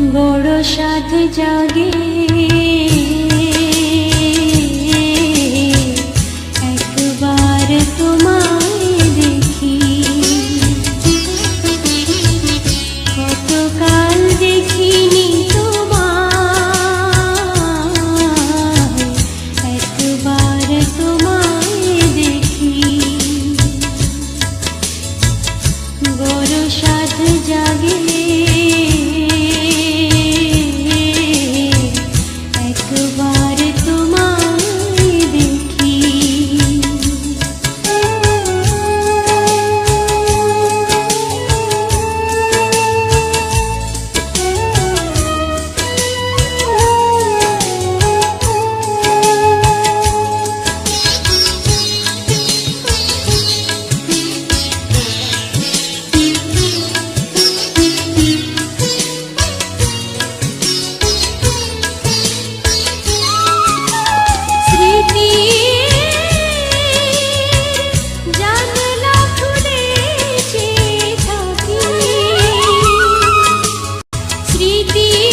বড় সাথে জাগে। স্মৃতি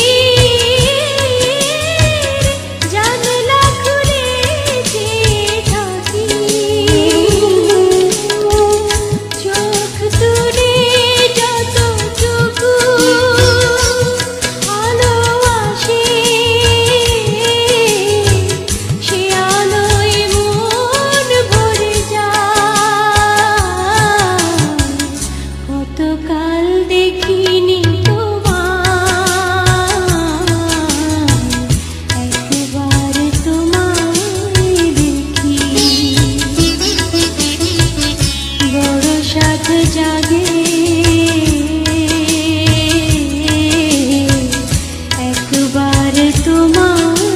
একবার